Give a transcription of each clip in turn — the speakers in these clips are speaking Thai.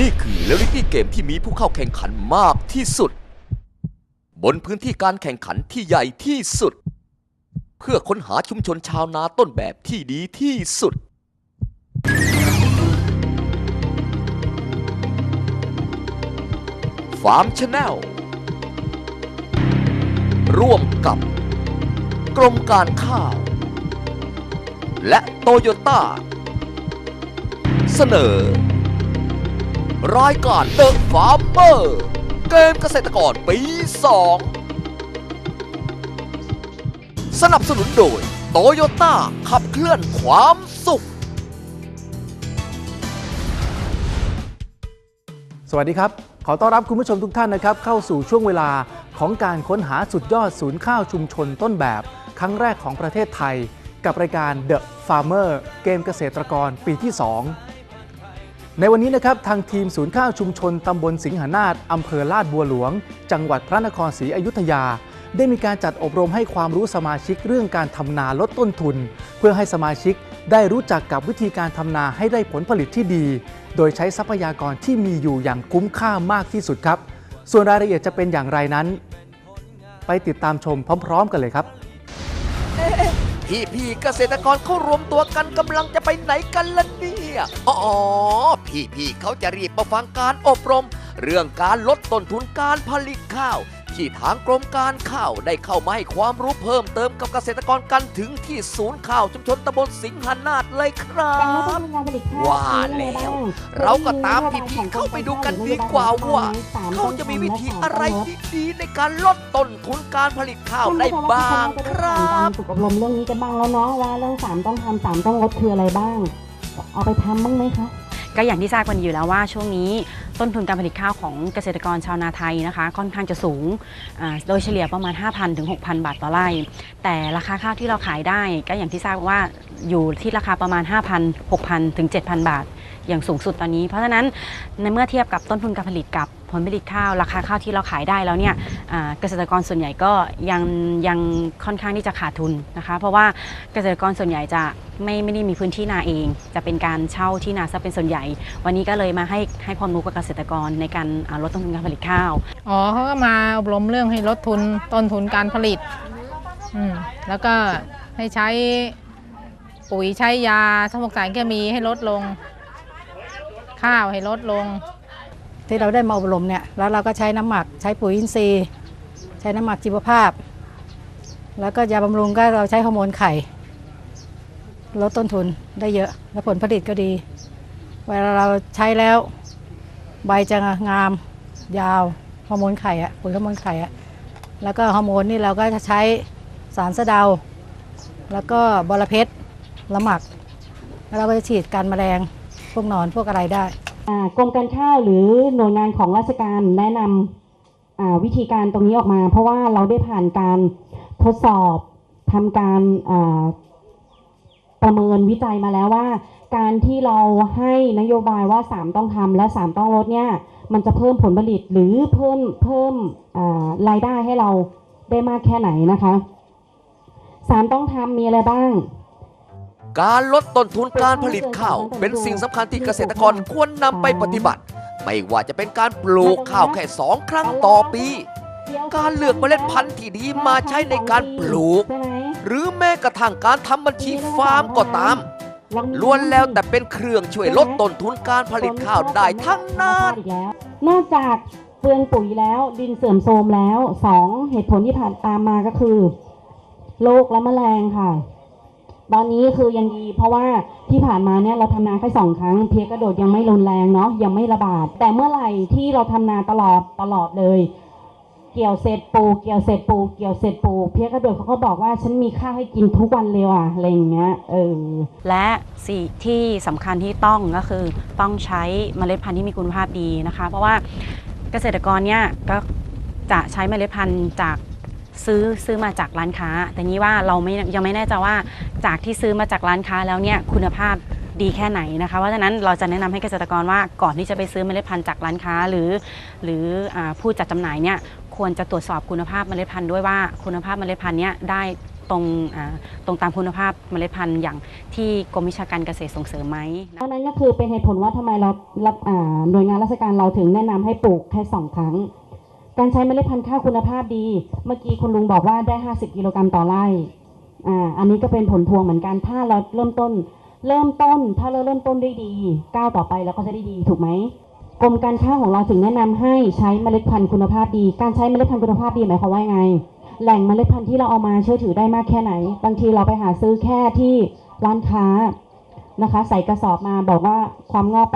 นี่คือเรียลลิตี้เกมที่มีผู้เข้าแข่งขันมากที่สุด บนพื้นที่การแข่งขันที่ใหญ่ที่สุด เพื่อค้นหาชุมชนชาวนาต้นแบบที่ดีที่สุด ฟาร์มชาแนลร่วมกับ กรมการข้าว และโตโยต้า เสนอ รายการเดอะฟาร์มเมอร์เกมเกษตรกรปี 2 สนับสนุนโดยโตโยต้าขับเคลื่อนความสุข สวัสดีครับ ขอต้อนรับคุณผู้ชมทุกท่านนะครับ เข้าสู่ช่วงเวลาของการค้นหาสุดยอดศูนย์ข้าวชุมชนต้นแบบ ครั้งแรกของประเทศไทย กับรายการ The Farmer เกมเกษตรกรปีที่ 2 ในวันนี้นะครับทางทีมศูนย์ข้าวชุมชนตำบลสิงหนาฏอำเภอลาดบัวหลวง จังหวัดพระนครศรีอยุธยา ได้มีการจัดอบรมให้ความรู้สมาชิกเรื่องการทำนาลดต้นทุน เพื่อให้สมาชิกได้รู้จักกับวิธีการทำนาให้ได้ผลผลิตที่ดี โดยใช้ทรัพยากรที่มีอยู่อย่างคุ้มค่ามากที่สุดครับ ส่วนรายละเอียดจะเป็นอย่างไรนั้น ไปติดตามชมพร้อม ๆ กันเลยครับพี่พี่ๆเกษตรกรเขารวมตัวกันกำลังจะไปไหนกันล่ะเนี่ย อ๋อ พี่พี่ๆเขาจะรีบมาฟังการอบรม เรื่องการลดต้นทุนการผลิตข้าว ที่ทางกรมการข้าวได้เข้ามาให้ความรู้เพิ่มเติมกับเกษตรกรกันถึงที่ศูนย์ข้าวชุมชนตำบลสิงหนาฏเลยครัการลดต้บนทุนการผลิตข้าวว่ามีอะไรแล้วบ้างเราก็ตามพี่ๆเข้าไปดูกันดีกว่าว่าเขาจะมีวิธีอะไรที่ดีๆในการลดต้นทุนการผลิตข้าวได้บ้างครับฝึกอบรมเรื่องนี้กันบ้างแล้วเนาะว่าเรื่องสามต้องทำสามต้องลดคืออะไรบ้าง เอาไปทำบ้างไหมคะ ก็อย่างที่ทราบกันอยู่แล้วว่าช่วงนี้ต้นทุนการผลิตข้าวของเกษตรกรชาวนาไทยนะคะ ค่อนข้างจะสูง โดยเฉลี่ยประมาณ 5,000 ถึง 6,000 บาทต่อไร่ แต่ราคาข้าวที่เราขายได้ ก็อย่างที่ทราบว่าอยู่ที่ราคาประมาณ 5,000 6,000 ถึง 7,000 บาท อย่างสูงสุดตอนนี้ เพราะฉะนั้นในเมื่อเทียบกับต้นทุนการผลิตกับผลผลิตข้าว ราคาข้าวที่เราขายได้แล้วเนี่ยเกษตรกรส่วนใหญ่ก็ยังยังค่อนข้างที่จะขาดทุนนะคะ เพราะว่าเกษตรกรส่วนใหญ่จะไม่ไม่ได้มีพื้นที่นาเอง จะเป็นการเช่าที่นาซะเป็นส่วนใหญ่ วันนี้ก็เลยมาให้ให้ความรู้กับเกษตรกรในการลดต้นทุนการผลิตข้าวอ๋อเขาก็มาอบรมเรื่องให้ลดทุนต้นทุนการผลิตอืมแล้วก็ให้ใช้ปุ๋ยใช้ยาสมุกสารเคมีให้ลดลง ข้าวให้ลดลง ที่เราได้มาอบรมเนี่ยแล้วเราก็ใช้น้ำหมักใช้ปุ๋ยอินทรีย์ ใช้น้ำหมักชีวภาพ แล้วก็ยาบำรุงก็เราใช้ฮอร์โมนไข่ลดต้นทุนได้เยอะ และผลผลิตก็ดี เวลาเราใช้แล้ว ใบจะงาม ยาวฮอร์โมนไข่อะปุ๋ยฮอร์โมนไข่อะแล้วก็ฮอร์โมนนี่เราก็จะใช้สารสะเดา แล้วก็บอระเพ็ดละหมัก แล้วเราก็จะฉีดการแมลง พวกนอนพวกอะไรได้กรมการข้าวหรือหน่วยงานของราชการแนะนำอ่าวิธีการตรงนี้ออกมา เพราะว่าเราได้ผ่านการทดสอบทำการประเมินวิจัยมาแล้วว่า การที่เราให้นโยบายว่า 3 ต้องทำและ 3 ต้องลดเนี่ยมันจะเพิ่มผลผลิตหรือเพิ่มเพิ่มรายได้ให้เราได้มากแค่ไหนนะคะสามต้องทำมีอะไรบ้าง การลดต้นทุนการผลิตข้าว เป็นสิ่งสำคัญที่เกษตรกรควรนำไปปฏิบัติ ไม่ว่าจะเป็นการปลูกข้าวแค่สองครั้งต่อปี การเลือกเมล็ดพันธุ์ที่ดีมาใช้ในการปลูก หรือแม้กระทั่งการทำบัญชีฟาร์มก็ตามล้วนแล้วแต่เป็นเครื่องช่วยลดต้นทุนการผลิตข้าวได้ทั้งนั้นนอกจากเปลืองปุ๋ยแล้วดินเสื่อมโทรมแล้วสองเหตุผลที่ผ่านตามมาก็คือโรคและแมลงค่ะ ตอนนี้คือยังดีเพราะว่าที่ผ่านมาเนี่ยเราทำนาแค่สองครั้ง เพียกระโดดยังไม่รุนแรงเนาะยังไม่ระบาด แต่เมื่อไหร่ที่เราทำนาตลอดตลอดเลย เกี่ยวเสร็จปูเกี่ยวเสร็จปูเกี่ยวเสร็จปูเพียกระโดดเขาก็บอกว่าฉันมีข้าวให้กินทุกวันเลยว่ะอะไรอย่างเงี้ยเออและสิ่ที่สำคัญที่ต้องก็คือต้องใช้เมล็ดพันธุ์ที่มีคุณภาพดีนะคะ เพราะว่าเกษตรกรเนี่ยก็จะใช้เมล็ดพันธุ์จาก ซื้อซื้อมาจากร้านค้า แต่นี้ว่าเราไม่ยังไม่แน่ใจว่าจากที่ซื้อมาจากร้านค้าแล้วเนี่ยคุณภาพดีแค่ไหนนะคะ เพราะฉะนั้นเราจะแนะนำให้เกษตรกรว่าก่อนที่จะไปซื้อเมล็ดพันธุ์จากร้านค้าหรือ หรืออผู้จัดจำหน่ายเนี่ยควรจะตรวจสอบคุณภาพเมล็ดพันธุ์ด้วยว่าคุณภาพเมล็ดพันธุ์เนี้ยได้ตรงตรงตามคุณภาพเมล็ดพันธุ์อย่างที่กรมวิชาการเกษตรส่งเสริมไหมเพราะนั้นก็คือเป็นเหตุผลว่าทำไมเรารับอ่าหน่วยงานราชการเราถึงแนะนำให้ปลูกแค่สองครั้ง การใช้เมล็ดพันธุ์ข้าวคุณภาพดี เมื่อกี้คุณลุงบอกว่าได้ 50 กิโลกรัมต่อไร่อ่าอันนี้ก็เป็นผลพวงเหมือนกัน ถ้าเราเริ่มต้น เริ่มต้น ถ้าเราเริ่มต้นได้ดีก้าวต่อไปเราก็จะได้ดีถูกไหมกรมการข้าวของเราถึงแนะนำให้ใช้เมล็ดพันธุ์คุณภาพดี การใช้เมล็ดพันธุ์คุณภาพดีหมายความว่าไง แหล่งเมล็ดพันธุ์ที่เราเอามาเชื่อถือได้มากแค่ไหน บางทีเราไปหาซื้อแค่ที่ร้านค้านะคะ ใส่กระสอบมาบอกว่าความงอก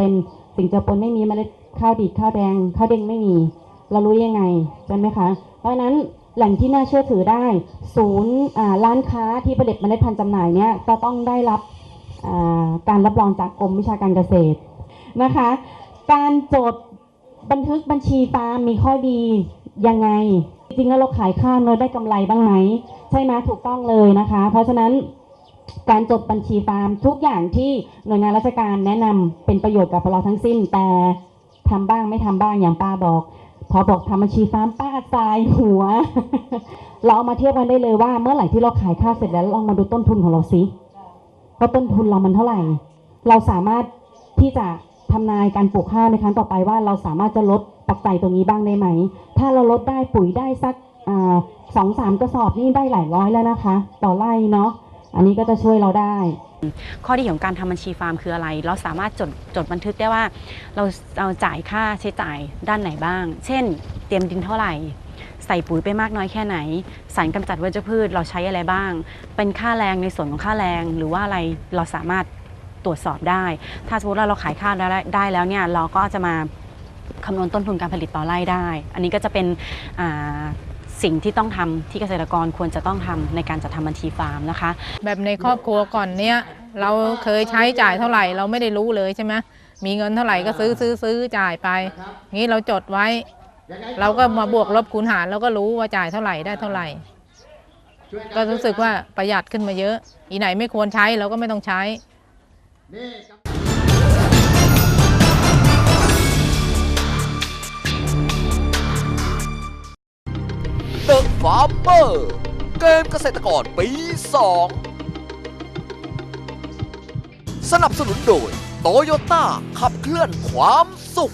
80%สิ่งเจือปนไม่มีเมล็ดข้าวดีข้าวแดงข้าวเด้งไม่มี เรารู้ยังไงใช่ไหมคะ เพราะฉะนั้นแหล่งที่น่าเชื่อถือได้ ศูนย์ร้านค้าที่ผลิตเมล็ดพันธุ์จำหน่ายเนี่ยจะต้องได้รับการรับรองจากกรมวิชาการเกษตรนะคะ การจดบันทึกบัญชีฟาร์มมีข้อดียังไง จริงแล้วเราขายข้าวเราได้กำไรบ้างไหมใช่ไหมถูกต้องเลยนะคะ เพราะฉะนั้นการจดบัญชีฟาร์มทุกอย่างที่หน่วยงานราชการแนะนำเป็นประโยชน์กับเราทั้งสิ้น แต่ทำบ้างไม่ทำบ้างอย่างป้าบอก พอบอกทำบัญชีฟาร์มป้าสายหัว เราเอามาเทียบกันได้เลยว่า เมื่อไหร่ที่เราขายข้าวเสร็จแล้วลองมาดูต้นทุนของเราสิว่าต้นทุนเรามันเท่าไหร่ เราสามารถที่จะทำนายการปลูกข้าวในครั้งต่อไปว่าเราสามารถจะลดปัจจัยตรงนี้บ้างได้ไหม ถ้าเราลดได้ปุ๋ยได้สักสองสามกระสอบนี่ได้หลายร้อยแล้วนะคะ ต่อไร่เนาะอันนี้ก็จะช่วยเราได้ ข้อดีของการทำบัญชีฟาร์มคืออะไร เราสามารถจดจดบันทึกได้ว่า เราเราจ่ายค่าใช้จ่ายด้านไหนบ้าง เช่น เตรียมดินเท่าไหร่ ใส่ปุ๋ยไปมากน้อยแค่ไหน สารกำจัดวัชพืชเราใช้อะไรบ้าง เป็นค่าแรงในส่วนของค่าแรง หรือว่าอะไรเราสามารถตรวจสอบได้ ถ้าสมมติว่าเราขายข้าวได้ได้แล้วเนี่ยเราก็จะมาคำนวณต้นทุนการผลิตต่อไร่ได้ อันนี้ก็จะเป็นอ่า สิ่งที่ต้องทำที่เกษตรกรควรจะต้องทำในการจัดทำบัญชีฟาร์มนะคะ แบบในครอบครัวก่อนเนี้ยเราเคยใช้จ่ายเท่าไหร่เราไม่ได้รู้เลยใช่ไหมมีเงินเท่าไหร่ก็ซื้อซื้อซื้อจ่ายไป งี้เราจดไว้ เราก็มาบวกลบคูณหารเราก็รู้ว่าจ่ายเท่าไหร่ได้เท่าไหร่ ก็รู้สึกว่าประหยัดขึ้นมาเยอะ อีไหนไม่ควรใช้เราก็ไม่ต้องใช้ The Farmer เกมเกษตรกรปี 2 สนับสนุนโดยโตโยต้าขับเคลื่อนความสุข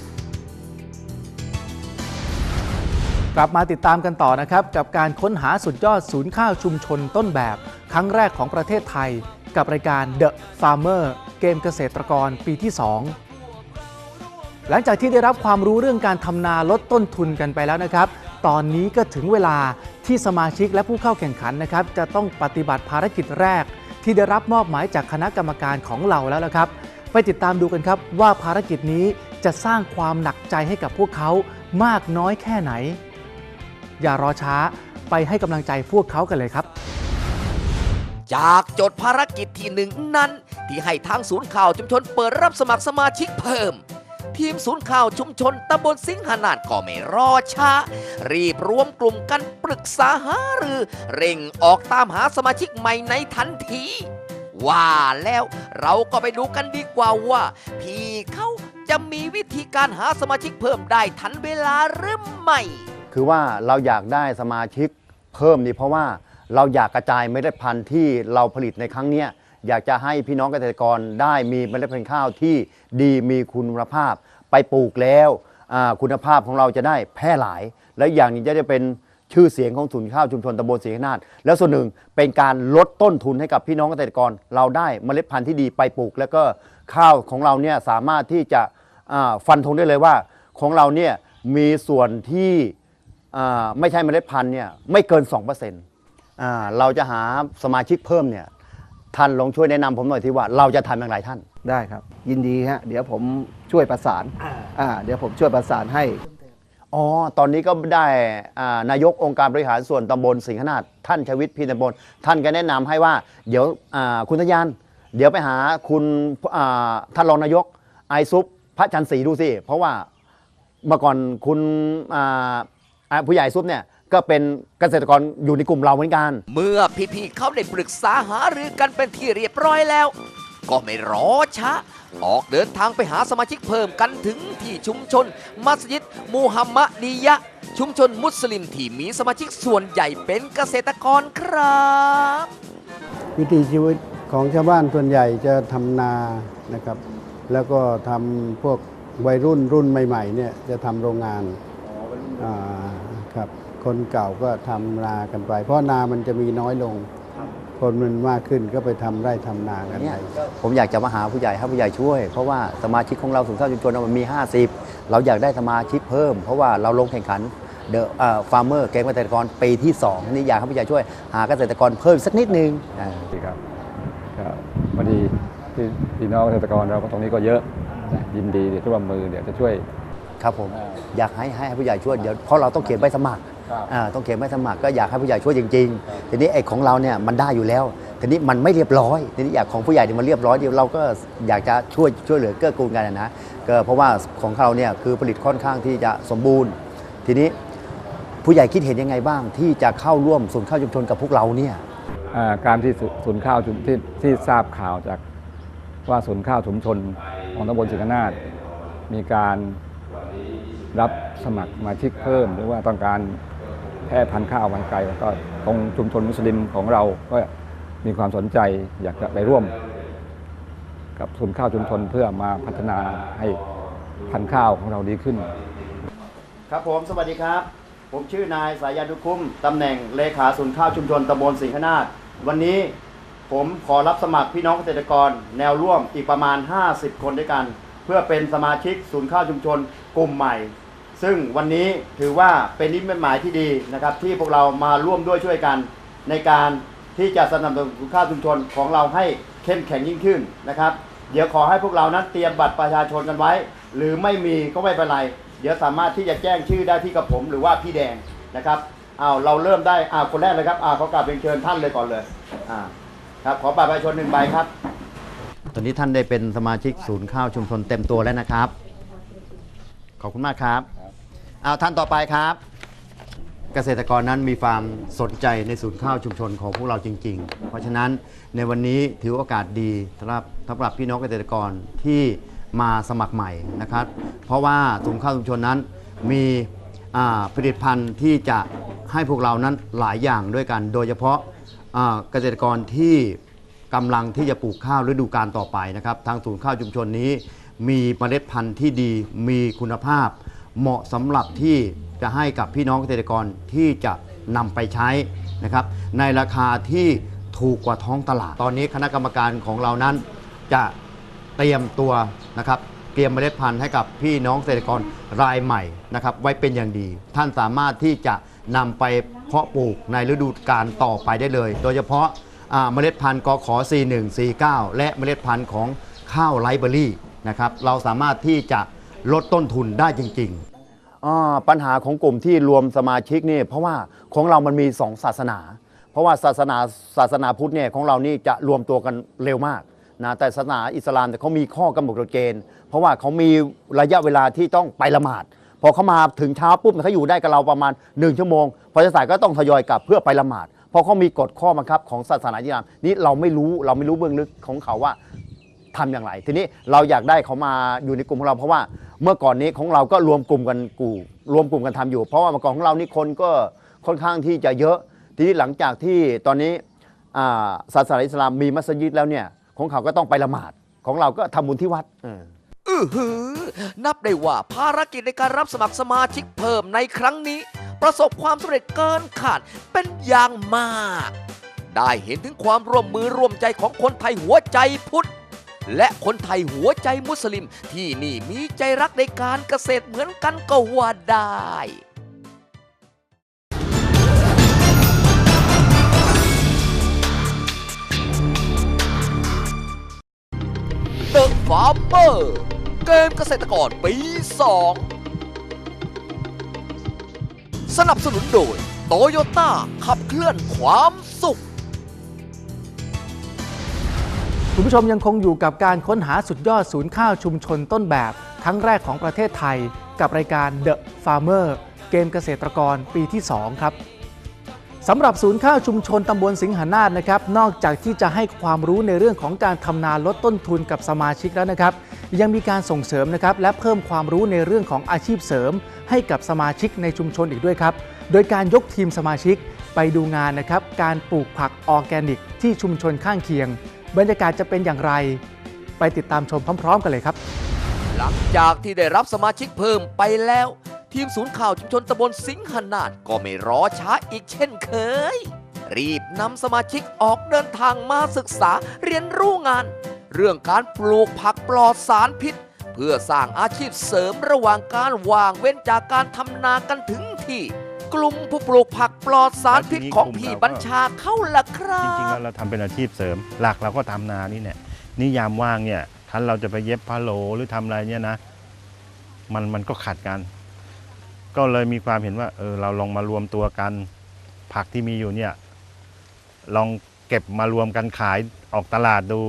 กลับมาติดตามกันต่อนะครับ กับการค้นหาสุดยอดศูนย์ข้าวชุมชนต้นแบบ ครั้งแรกของประเทศไทย กับรายการ The Farmer เกมเกษตรกรปีที่ 2 หลังจากที่ได้รับความรู้เรื่องการทำนาลดต้นทุนกันไปแล้วนะครับ ตอนนี้ก็ถึงเวลาที่สมาชิกและผู้เข้าแข่งขันนะครับ จะต้องปฏิบัติภารกิจแรก ที่ได้รับมอบหมายจากคณะกรรมการของเราแล้วละครับ ไปติดตามดูกันครับว่าภารกิจนี้จะสร้างความหนักใจให้กับพวกเขามากน้อยแค่ไหน อย่ารอช้าไปให้กำลังใจพวกเขากันเลยครับ จากโจทย์ภารกิจที่หนึ่งนั้น ที่ให้ทางศูนย์ข่าวชุมชนเปิดรับสมัครสมาชิกเพิ่ม ทีมศูนย์ข่าวชุมชนตำบลสิงหานานก็ไม่รอช้า รีบรวมกลุ่มกันปรึกษาหารือ เร่งออกตามหาสมาชิกใหม่ในทันที ว่าแล้วเราก็ไปดูกันดีกว่าว่า พี่เขาจะมีวิธีการหาสมาชิกเพิ่มได้ทันเวลาหรือไม่คือว่าเราอยากได้สมาชิกเพิ่มนี่เพราะว่าเราอยากกระจายเมล็ดพันธุ์ที่เราผลิตในครั้งนี้อยากจะให้พี่น้องเกษตรกรได้มีเมล็ดพันธุ์ข้าวที่ดีมีคุณภาพ ไปปลูกแล้วคุณภาพของเราจะได้แพร่หลาย และอย่างหนี้จะได้เป็นชื่อเสียงของศูนย์ข้าวชุมชนตำบลศรีนาฏแล้วส่วนหนึ่งเป็นการลดต้นทุนให้กับพี่น้องเกษตรกร เราได้เมล็ดพันธุ์ที่ดีไปปลูก แล้วก็ข้าวของเราเนี่ยสามารถที่จะฟันธงได้เลยว่า ของเราเนี่ยมีส่วนที่ไม่ใช่เมล็ดพันธุ์เนี่ยไม่เกิน2%อ่าเราจะหาสมาชิกเพิ่มเนี่ยท่านลองช่วยแนะนำผมหน่อยที่ว่าเราจะทำอย่างไรท่าน ได้ครับ ยินดีฮะเดี๋ยวผมช่วยประสานอ่าเดี๋ยวผมช่วยประสานให้อ๋อตอนนี้ก็ได้อ่านายกองค์การบริหารส่วนตำบลสิงหนาฏท่านชวิตพีตำบลท่านก็แนะนำให้ว่า เดี๋ยวอ่าคุณทะยาน เดี๋ยวไปหาคุณอ่าท่านรองนายกไอซุปพระจันทร์ศรีดูสิเพราะว่าเมื่อก่อนคุณอ่าอ่าผู้ใหญ่ซุปเนี่ยก็เป็นเกษตรกรอยู่ในกลุ่มเราเหมือนกัน เมื่อพี่ๆเขาได้ปรึกษาหารือกันเป็นที่เรียบร้อยแล้ว ก็ไม่รอช้าออกเดินทางไปหาสมาชิกเพิ่มกันถึงที่ชุมชน มัสยิดมูฮัมมัดียะห์ชุมชนมุสลิมที่มีสมาชิกส่วนใหญ่เป็นเกษตรกรครับ วิถีชีวิตของชาวบ้านส่วนใหญ่จะทำนานะครับ แล้วก็ทำพวกวัยรุ่นรุ่นใหม่ๆเนี่ยจะทำโรงงานอ่าครับคนเก่าก็ทำนากันไป เพราะนามันจะมีน้อยลง คนมันมากขึ้นก็ไปทำไร่ทำนากันเนี่ไปยผมอยากจะมาหาผู้ใหญ่ให้ผู้ใหญ่ช่วย เพราะว่าสมาชิกของเราสูงเท่าชุมชนมันมี 50 เราอยากได้สมาชิกเพิ่ม เพราะว่าเราลงแข่งขันเดอะฟาร์มเมอร์เกมเกษตรกรปีที่ 2 นี่อยากให้ผู้ใหญ่ช่วย หาเกษตรกรเพิ่มสักนิดนึงอ่าดีครับก็พอดีพี่พี่น้องเกษตรกรเราก็ตรงนี้ก็เยอะนะยินดีเดี๋ยวจะร่วมมือเดี๋ยวจะช่วยครับผมอยากให้ให้ผู้ใหญ่ช่วยเดี๋ยวเพราะเราต้องเขียนใบสมัครครับอ่า ต้องเขียนใบสมัครก็อยากให้ผู้ใหญ่ช่วยจริง ๆ ทีนี้ไอ้ของเราเนี่ยมันได้อยู่แล้ว ทีนี้มันไม่เรียบร้อย ทีนี้อยากของผู้ใหญ่เนี่ยมันเรียบร้อยเดียวเราก็อยากจะช่วยช่วยเหลือเกื้อกูลกันนะนะก็เพราะว่าของเราเนี่ยคือผลิตค่อนข้างที่จะสมบูรณ์ ทีนี้ผู้ใหญ่คิดเห็นยังไงบ้าง ที่จะเข้าร่วมศูนย์ข้าวชุมชนกับพวกเราเนี่ยอ่าการที่ศูศูนย์ข้าวชุมที่ที่ทราบข่าวจากว่าศูนย์ข้าวชุมชนของตำบลสิงหนาฏมีการรับสมัครสมาชิกเพิ่ม หรือว่าต้องการ แพร่พันธุ์ข้าวมันไก่ก็ตรงชุมชนมุสลิมของเราก็มีความสนใจอยากจะไปร่วม กับศูนย์ข้าวชุมชนเพื่อมาพัฒนาให้พันธุ์ข้าวของเราดีขึ้น ครับผมสวัสดีครับ ผมชื่อนายสายันุคุ้มตำแหน่งเลขาศูนย์ข้าวชุมชนตำบลสิงหนาฏวันนี้ผมขอรับสมัครพี่น้องเกษตรกรแนวร่วมอีกประมาณ 50 คนด้วยกัน เพื่อเป็นสมาชิกศูนย์ข้าวชุมชนกลุ่มใหม่ ซึ่งวันนี้ถือว่าเป็นนิมิตหมายที่ดีนะครับ ที่พวกเรามาร่วมด้วยช่วยกันในการที่จะสนับสนุนศูนย์ข้าชุมชนของเราให้เข้มแข็งยิ่งขึ้นนะครับ เดี๋ยวขอให้พวกเรานั้นเตรียมบัตรประชาชนกันไว้ หรือไม่มีก็ไม่เป็นไร เดี๋ยวสามารถที่จะแจ้งชื่อได้ที่กับผมหรือว่าพี่แดงนะครับอ้าวเราเริ่มได้อ้าวคนแรกเลยครับอ้าวขอกราบเรียนเชิญท่านเลยก่อนเลยอ่าครับขอบัตรประชาชนหนึ่งใบครับ ตอนนี้ท่านได้เป็นสมาชิกศูนย์ข้าวชุมชนเต็มตัวแล้วนะครับ ขอบคุณมากครับ อ้าท่านต่อไปครับ เกษตรกรนั้นมีความสนใจในศูนย์ข้าวชุมชนของพวกเราจริง ๆ เพราะฉะนั้นในวันนี้ถือโอกาสดีสำหรับสำหรับพี่น้องเกษตรกรที่มาสมัครใหม่นะครับ เพราะว่าศูนย์ข้าวชุมชนนั้นมีผลิตภัณฑ์ที่จะให้พวกเรานั้นหลายอย่างด้วยกัน โดยเฉพาะเกษตรกรที่กำลังที่จะปลูกข้าวฤดูกาลต่อไปนะครับ ทางศูนย์ข้าวชุมชนนี้ มีเมล็ดพันธุ์ที่ดีมีคุณภาพ เหมาะสำหรับที่จะให้กับพี่น้องเกษตรกรที่จะนำไปใช้นะครับ ในราคาที่ถูกกว่าท้องตลาด ตอนนี้คณะกรรมการของเรานั้นจะเตรียมตัวนะครับเตรียมเมล็ดพันธุ์ให้กับพี่น้องเกษตรกรรายใหม่นะครับไว้เป็นอย่างดี ท่านสามารถที่จะนำไปเพาะปลูกในฤดูกาลต่อไปได้เลย โดยเฉพาะเมล็ดพันธุ์กขอ C1 C9 และเมล็ดพันธุ์ของข้าวไรเบอรี่นะครับเราสามารถที่จะ ลดต้นทุนได้จริงๆปัญหาของกลุ่มที่รวมสมาชิกนี่เพราะว่าของเรามันมี2ศาสนา เพราะว่าศาสนาศาสนาพุทธเนี่ยของเรานี่จะรวมตัวกันเร็วมากนะแต่ศาสนาอิสลามเนี่ยเขามีข้อกำหนดกฎเกณฑ์ เพราะว่าเขามีระยะเวลาที่ต้องไปละหมาด พอเขามาถึงเช้าปุ๊บเนี่ยเขาอยู่ได้กับเราประมาณ 1 ชั่วโมงพอจะสายก็ต้องทยอยกลับเพื่อไปละหมาดเพราะเขามีกฎข้อบังคับของศาสนาอิสลามนี่เราไม่รู้เราไม่รู้เบื้องลึกของเขาว่า ทำอย่างไร ทีนี้เราอยากได้เขามาอยู่ในกลุ่มของเรา เพราะว่าเมื่อก่อนนี้ของเราก็รวมกลุ่มกันกูรวมกลุ่มกันทำอยู่ เพราะว่าเมื่อก่อนของเรานี่คนก็ค่อนข้างที่จะเยอะ ทีนี้หลังจากที่ตอนนี้อ่าศาสนาอิสลามมีมัสยิดแล้วเนี่ยของเขาก็ต้องไปละหมาดของเราก็ทำบุญที่วัดเอออือหือ นับได้ว่าภารกิจในการรับสมัครสมาชิกเพิ่มในครั้งนี้ ประสบความสำเร็จเกินขาดเป็นอย่างมาก ได้เห็นถึงความร่วมมือร่วมใจของคนไทยหัวใจพุทธ และคนไทยหัวใจมุสลิมที่นี่มีใจรักในการเกษตรเหมือนกันก็ว่าได้ The Farmer เกมเกษตรกรปี 2 สนับสนุนโดยโตโยต้าขับเคลื่อนความสุข คุณผู้ชมยังคงอยู่กับการค้นหาสุดยอดศูนย์ข้าวชุมชนต้นแบบครั้งแรกของประเทศไทย กับรายการ The Farmer เกมเกษตรกรปีที่ 2 ครับสำหรับศูนย์ข้าวชุมชนตำบลสิงหานาฏนะครับ นอกจากที่จะให้ความรู้ในเรื่องของการทำนาลดต้นทุนกับสมาชิกแล้วนะครับ ยังมีการส่งเสริมนะครับและเพิ่มความรู้ในเรื่องของอาชีพเสริม ให้กับสมาชิกในชุมชนอีกด้วยครับ โดยการยกทีมสมาชิกไปดูงานนะครับการปลูกผักออร์แกนิก ที่ชุมชนข้างเคียง บรรยากาศจะเป็นอย่างไร ไปติดตามชมพร้อม ๆ กันเลยครับ หลังจากที่ได้รับสมาชิกเพิ่มไปแล้ว ทีมศูนย์ข่าวชุมชนตำบลสิงหนาฏก็ไม่รอช้าอีกเช่นเคย รีบนำสมาชิกออกเดินทางมาศึกษาเรียนรู้งาน เรื่องการปลูกผักปลอดสารพิษ เพื่อสร้างอาชีพเสริมระหว่างการว่างเว้นจากการทำนากันถึงที่ กลุ่มผู้ปลูกผักปลอดสารพิษของพี่บัญชาเข้าละครัจริงๆบแล้วเราทำเป็นอาชีพเสริม หลักเราก็ทำนานี่เนี่ยนิยามว่างเนี่ยคันเราจะไปเย็บพะโหลหรือทำอะไรเนี่ยนะ มันมันก็ขัดกัน ก็เลยมีความเห็นว่าเออเราลองมารวมตัวกัน ผักที่มีอยู่เนี่ย ลองเก็บมารวมกันขายออกตลาดดู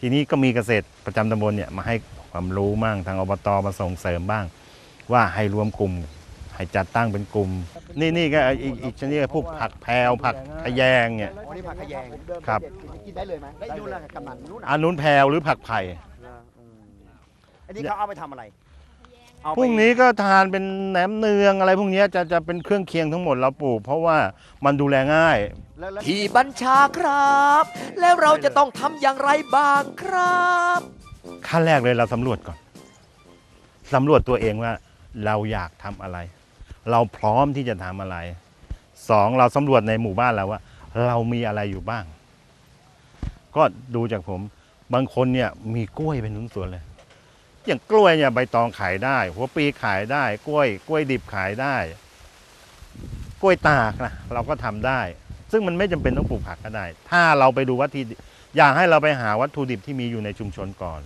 ทีนี้ก็มีเกษตรประจำตำบลเนี่ยมาให้ความรู้มั่งทางอบตมาส่งเสริมบ้าง ว่าให้รวมกลุ่ม ให้จัดตั้งเป็นกลุ่ม นี่นี่ก็อีกอีกชนิดพวกผักแพรวผักทะแยงเนี่ยอ๋อนี่ผักขยงครับ กินได้เลยไหมได้ยุ่นแล้วกำนันนู้นอันนู้นแพรวหรือผักไผ่อันนี้เขาเอาไปทำอะไรเอาไปพวกนี้ก็ทานเป็นแหนมเนืองอะไรพวกเนี้ยจะจะเป็นเครื่องเคียงทั้งหมดเราปลูกเพราะว่ามันดูแลง่ายแล้วแล้วพี่บัญชาครับ แล้วเราจะต้องทำอย่างไรบ้างครับขั้นแรกเลยเราสำรวจก่อนสำรวจตัวเองว่า เราอยากทำอะไร เราพร้อมที่จะทำอะไรสองเราสำรวจในหมู่บ้านเราว่า เรามีอะไรอยู่บ้าง ก็ดูจากผม บางคนเนี่ยมีกล้วยเป็นทุนสวนเลย อย่างกล้วยเนี่ยใบตองขายได้ หัวปีขายได้ กล้วย กล้วยดิบขายได้ กล้วยตากนะเราก็ทำได้ ซึ่งมันไม่จำเป็นต้องปลูกผักก็ได้ ถ้าเราไปดูวัตถุอยากให้เราไปหาวัตถุดิบที่มีอยู่ในชุมชนก่อน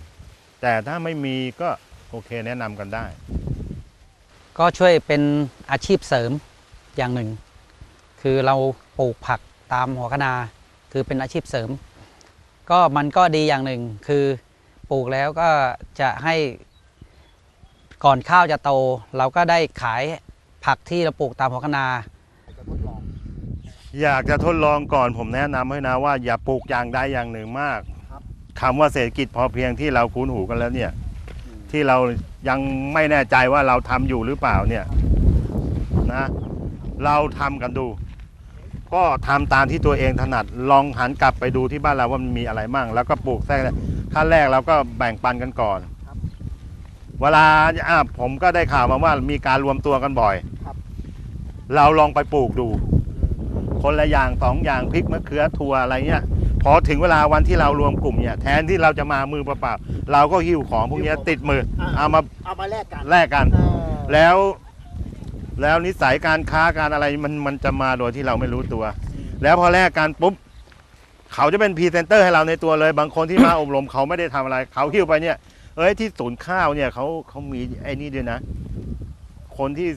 แต่ถ้าไม่มีก็โอเคแนะนำกันได้ ก็ช่วยเป็นอาชีพเสริมอย่างหนึ่ง คือเราปลูกผักตามหัวคะนาคือเป็นอาชีพเสริม ก็มันก็ดีอย่างหนึ่ง คือปลูกแล้วก็จะให้ก่อนข้าวจะโต เราก็ได้ขายผักที่เราปลูกตามหัวคะนาอยากจะทดลองก่อนผมแนะนำให้นะว่าอย่าปลูกอย่างใดอย่างหนึ่งมากคำว่าเศรษฐกิจพอเพียงที่เราคุ้นหูกันแล้วเนี่ย ที่เรายังไม่แน่ใจว่าเราทำอยู่หรือเปล่าเนี่ยนะเราทำกันดู ก็ทำตามที่ตัวเองถนัดลองหันกลับไปดูที่บ้านเราว่ามันมีอะไรมั่ง แล้วก็ปลูกแทรกขั้นแรกเราก็แบ่งปันกันก่อนเวลาอะผมก็ได้ข่าวมาว่ามีการรวมตัวกันบ่อยเราลองไปปลูกดู คนละอย่างสองอย่างพริกมะเขือถั่วอะไรเงี้ย พอถึงเวลาวันที่เรารวมกลุ่มเนี่ยแทนที่เราจะมามือเปล่าๆเราก็หิ้วของพวกเนี้ยติดมือเอามาเอามาแลกกันแลกกัน เออแล้ว แล้วนิสัยการค้าการอะไรมันมันจะมาโดยที่เราไม่รู้ตัว แล้วพอแลกกันปุ๊บเขาจะเป็นพรีเซนเตอร์ให้เราในตัวเลย บางคนที่มา อบรมเขาไม่ได้ทำอะไร เขาหิ้วไปเนี่ย เอ้ยที่ศูนย์ข้าวเนี่ยเขาเขามีไอ้นี่ด้วยนะ คนที่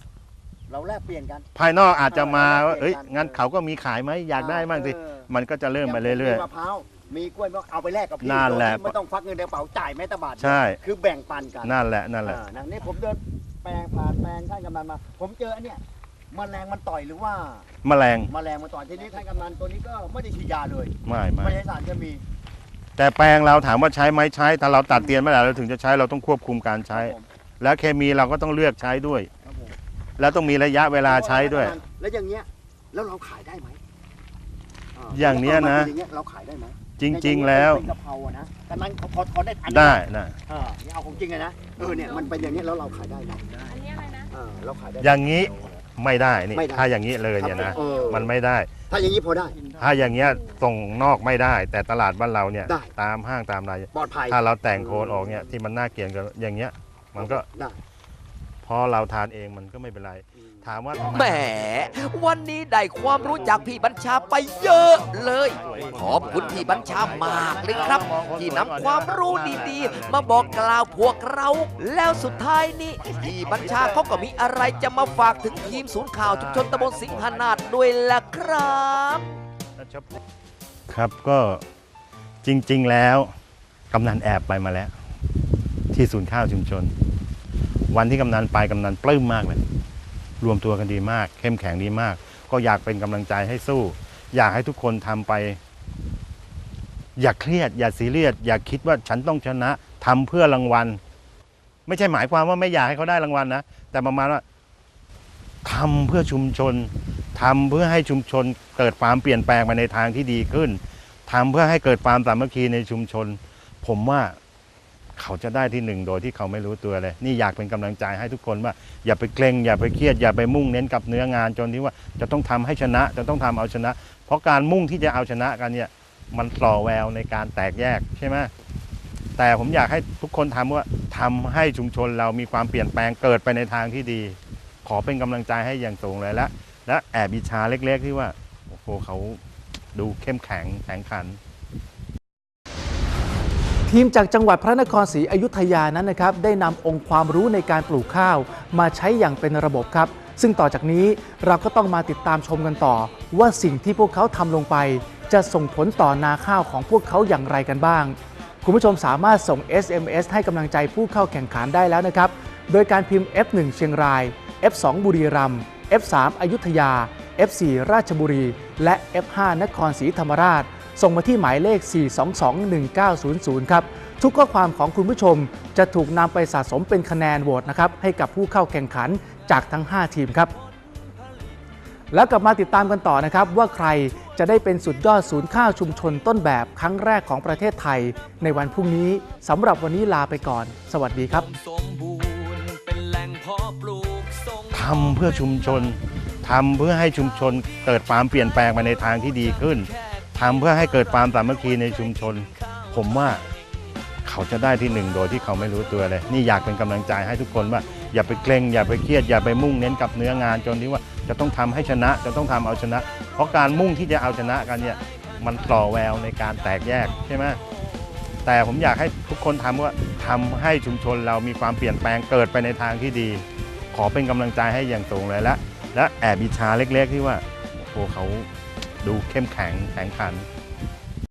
เราแลกเปลี่ยนกัน ภายนอกอาจจะมาว่าเออเอ้ยแลกเปลี่ยนกัน งั้นเขาก็มีขายไหมอยากได้บ้างสิเออมันก็จะเริ่มไปเรื่อย มีมะพร้าวมีกล้วยก็เอาไปแลกกับพี่นั่นแหละ โดยที่ไม่ต้องควักเงินในกระเป๋าจ่ายแม้แต่บาทเดียวใช่ คือแบ่งปันกันๆนั่นแหละ นั่นแหละ อ่านะนี่ผมเดินแปลงผ่านแปลงท่านกำนันมา ผมเจออันเนี้ยแมลงมันต่อยหรือว่าแมลง แมลงมันต่อยทีนี้ท่านกำนันตัวนี้ก็ไม่ได้ฉีดยาเลยไม่ไม่ไม่ใช้สารเคมี แต่แปลงเราถามว่าใช้ไหมใช้ ถ้าเราตัดเตียนเมื่อไหร่เราถึงจะใช้ เราต้องควบคุมการใช้ครับผมแล้วเคมีเราก็ต้องเลือกใช้ด้วยครับผม แล้วต้องมีระยะเวลาใช้ด้วย แล้วอย่างเงี้ยแล้วเราขายได้ไหมอย่างเนี้ยนะ อย่างเงี้ยเราขายได้ไหมจริง ๆ แล้วเป็นกะเพราอะนะกำนันพอพอได้อันนี้ได้นะเออนี่เอาของจริงเลยนะเออเนี่ยมันเป็นอย่างนี้แล้วเราขายได้ไหมอันนี้อะไรนะเออเราขายได้อย่างนี้ไม่ได้นี่ไม่ได้ถ้าอย่างนี้เลยเนี่ยนะเออมันไม่ได้ ถ้าอย่างนี้พอได้ ถ้าอย่างเงี้ยส่งนอกไม่ได้ แต่ตลาดบ้านเราเนี่ยได้ตามห้างตามอะไรปลอดภัยถ้าเราแต่งโคนออกเนี่ยที่มันน่าเกลียดกันอย่างเงี้ย มันก็ได้ พอเราทานเองมันก็ไม่เป็นไร ถามว่าแหม วันนี้ได้ความรู้จากพี่บัญชาไปเยอะเลย ขอบคุณพี่บัญชามากเลยครับ ที่นำความรู้ดีๆ มาบอกกล่าวพวกเรา แล้วสุดท้ายนี้ พี่บัญชาเขาก็มีอะไรจะมาฝากถึงทีมศูนย์ข่าวชุมชนตำบลสิงหนาฏด้วยล่ะครับครับก็จริง ๆ แล้วกำนันแอบไปมาแล้ว ที่ศูนย์ข้าวชุมชน วันที่กำนันไปกำนันปลื้มมากเลย รวมตัวกันดีมาก เข้มแข็งดีมาก ก็อยากเป็นกำลังใจให้สู้ อยากให้ทุกคนทำไป อย่าเครียด อย่าซีเรียสอย่าคิดว่าฉันต้องชนะทำเพื่อรางวัล ไม่ใช่หมายความว่าไม่อยากให้เขาได้รางวัลนะแต่ประมาณว่าทำเพื่อชุมชนทำเพื่อให้ชุมชนเกิดความเปลี่ยนแปลงไปในทางที่ดีขึ้นทำเพื่อให้เกิดความสามัคคีในชุมชน ผมว่า เขาจะได้ที่หนึ่งโดยที่เขาไม่รู้ตัวเลย นี่อยากเป็นกำลังใจให้ทุกคนว่า อย่าไปเกรงอย่าไปเครียด อย่าไปมุ่งเน้นกับเนื้องานจนที่ว่าจะต้องทำให้ชนะ จะต้องทำเอาชนะ เพราะการมุ่งที่จะเอาชนะกันเนี่ยมันปล่อแววในการแตกแยกใช่ไหมแต่ผมอยากให้ทุกคนทำว่าทำให้ชุมชนเรามีความเปลี่ยนแปลงเกิดไปในทางที่ดี ขอเป็นกำลังใจให้อย่างสูงเลยและและแอบอิจฉาเล็ก ๆ ที่ว่าโอ้โหเขาดูเข้มแข็งแข็งขัน ทีมจากจังหวัดพระนครศรีอยุธยานั้นนะครับได้นำองค์ความรู้ในการปลูกข้าว มาใช้อย่างเป็นระบบครับ ซึ่งต่อจากนี้เราก็ต้องมาติดตามชมกันต่อ ว่าสิ่งที่พวกเขาทำลงไป จะส่งผลต่อนาข้าวของพวกเขาอย่างไรกันบ้าง คุณผู้ชมสามารถส่ง SMS ให้กำลังใจผู้เข้าแข่งขันได้แล้วนะครับ โดยการพิมพ์ F1 เชียงราย F2 บุรีรัมย์ F3 อยุธยา F4 ราชบุรี และ F5 นครศรีธรรมราช ส่งมาที่หมายเลข 4221900 ครับ ทุกข้อความของคุณผู้ชมจะถูกนำไปสะสมเป็นคะแนนโหวตนะครับให้กับผู้เข้าแข่งขันจากทั้ง 5 ทีมครับ แล้วกลับมาติดตามกันต่อนะครับ ว่าใครจะได้เป็นสุดยอดศูนย์ข้าวชุมชนต้นแบบครั้งแรกของประเทศไทย ในวันพรุ่งนี้สำหรับวันนี้ลาไปก่อน สวัสดีครับทำเพื่อชุมชนทำเพื่อให้ชุมชนเกิดความเปลี่ยนแปลงไปในทางที่ดีขึ้น ทำเพื่อให้เกิดความสามัคคีในชุมชน ผมว่าเขาจะได้ที่หนึ่งโดยที่เขาไม่รู้ตัวเลย นี่อยากเป็นกำลังใจให้ทุกคนว่า อย่าไปเกรงอย่าไปเครียด อย่าไปมุ่งเน้นกับเนื้องานจนที่ว่าจะต้องทำให้ชนะจะต้องทำเอาชนะ เพราะการมุ่งที่จะเอาชนะกันเนี่ยมันปล่อแววในการแตกแยกใช่ไหมแต่ผมอยากให้ทุกคนทำว่าทำให้ชุมชนเรามีความเปลี่ยนแปลงเกิดไปในทางที่ดี ขอเป็นกำลังใจให้อย่างสูงเลยและและแอบอิจฉาเล็ก ๆ ที่ว่าโอ้เขา ดูเข้มแข็งแข็งขัน